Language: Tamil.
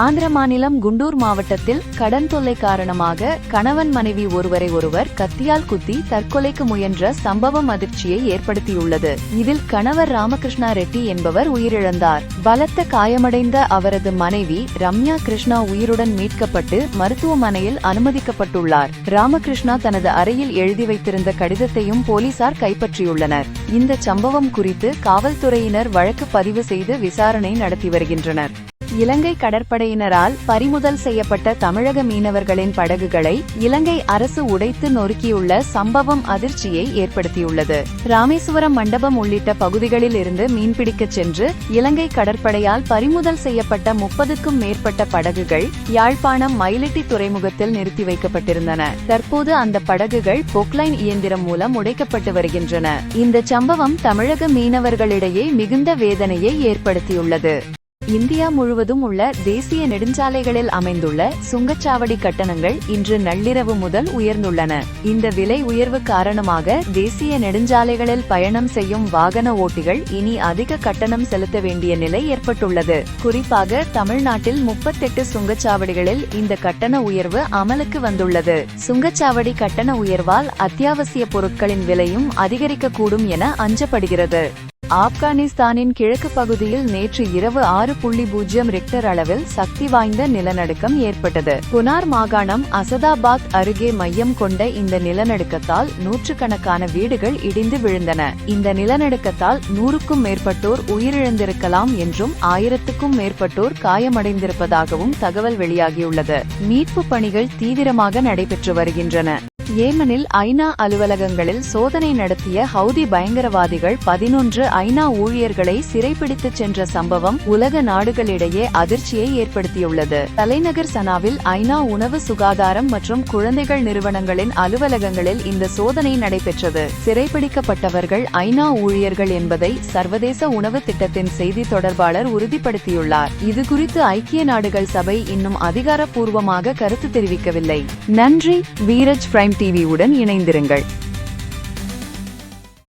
ஆந்திர மாநிலம் குண்டூர் மாவட்டத்தில் கடன் தொல்லை காரணமாக கணவன் மனைவி ஒருவரை ஒருவர் கத்தியால் குத்தி தற்கொலைக்கு முயன்ற சம்பவம் அதிர்ச்சியை ஏற்படுத்தியுள்ளது. இதில் கணவர் ராமகிருஷ்ணா ரெட்டி என்பவர் உயிரிழந்தார். பலத்த காயமடைந்த அவரது மனைவி ரம்யா கிருஷ்ணா உயிருடன் மீட்கப்பட்டு மருத்துவமனையில் அனுமதிக்கப்பட்டுள்ளார். ராமகிருஷ்ணா தனது அறையில் எழுதி வைத்திருந்த கடிதத்தையும் போலீசார் கைப்பற்றியுள்ளனர். இந்த சம்பவம் குறித்து காவல்துறையினர் வழக்கு பதிவு செய்து விசாரணை நடத்தி வருகின்றனர். இலங்கை கடற்படையினரால் பறிமுதல் செய்யப்பட்ட தமிழக மீனவர்களின் படகுகளை இலங்கை அரசு உடைத்து நொறுக்கியுள்ள சம்பவம் அதிர்ச்சியை ஏற்படுத்தியுள்ளது. ராமேஸ்வரம் மண்டபம் உள்ளிட்ட பகுதிகளில் இருந்து மீன்பிடிக்கச் சென்று இலங்கை கடற்படையால் பறிமுதல் செய்யப்பட்ட முப்பதுக்கும் மேற்பட்ட படகுகள் யாழ்ப்பாணம் மயிலிட்டி துறைமுகத்தில் நிறுத்தி வைக்கப்பட்டிருந்தன. தற்போது அந்த படகுகள் பொக்லைன் இயந்திரம் மூலம் உடைக்கப்பட்டு வருகின்றன. இந்த சம்பவம் தமிழக மீனவர்களிடையே மிகுந்த வேதனையை ஏற்படுத்தியுள்ளது. இந்தியா முழுவதும் உள்ள தேசிய நெடுஞ்சாலைகளில் அமைந்துள்ள சுங்கச்சாவடி கட்டணங்கள் இன்று நள்ளிரவு முதல் உயர்ந்துள்ளன. இந்த விலை உயர்வு காரணமாக தேசிய நெடுஞ்சாலைகளில் பயணம் செய்யும் வாகன ஓட்டிகள் இனி அதிக கட்டணம் செலுத்த வேண்டிய நிலை ஏற்பட்டுள்ளது. குறிப்பாக தமிழ்நாட்டில் முப்பத்தெட்டு சுங்கச்சாவடிகளில் இந்த கட்டண உயர்வு அமலுக்கு வந்துள்ளது. சுங்கச்சாவடி கட்டண உயர்வால் அத்தியாவசிய பொருட்களின் விலையும் அதிகரிக்கக்கூடும் என அஞ்சப்படுகிறது. ஆப்கானிஸ்தானின் கிழக்கு பகுதியில் நேற்று இரவு ஆறு புள்ளி பூஜ்ஜியம் ரிக்டர் அளவில் சக்தி வாய்ந்த நிலநடுக்கம் ஏற்பட்டது. புனார் மாகாணம் அசதாபாத் அருகே மையம் கொண்ட இந்த நிலநடுக்கத்தால் நூற்றுக்கணக்கான வீடுகள் இடிந்து விழுந்தன. இந்த நிலநடுக்கத்தால் நூறுக்கும் மேற்பட்டோர் உயிரிழந்திருக்கலாம் என்றும் ஆயிரத்துக்கும் மேற்பட்டோர் காயமடைந்திருப்பதாகவும் தகவல் வெளியாகியுள்ளது. மீட்பு பணிகள் தீவிரமாக நடைபெற்று வருகின்றன. ஏமனில் ஐநா அலுவலகங்களில் சோதனை நடத்திய ஹவுதி பயங்கரவாதிகள் பதினொன்று ஐநா ஊழியர்களை சிறைப்பிடித்துச் சென்ற சம்பவம் உலக நாடுகளிடையே அதிர்ச்சியை ஏற்படுத்தியுள்ளது. தலைநகர் சனாவில் ஐநா உணவு சுகாதாரம் மற்றும் குழந்தைகள் நிறுவனங்களின் அலுவலகங்களில் இந்த சோதனை நடைபெற்றது. சிறைப்பிடிக்கப்பட்டவர்கள் ஐநா ஊழியர்கள் என்பதை சர்வதேச உணவு திட்டத்தின் செய்தி தொடர்பாளர் உறுதிப்படுத்தியுள்ளார். இதுகுறித்து ஐக்கிய நாடுகள் சபை இன்னும் அதிகாரப்பூர்வமாக கருத்து தெரிவிக்கவில்லை. நன்றி வீரஜ் பிரைம் டிவியுடன் இணைந்திருங்கள்.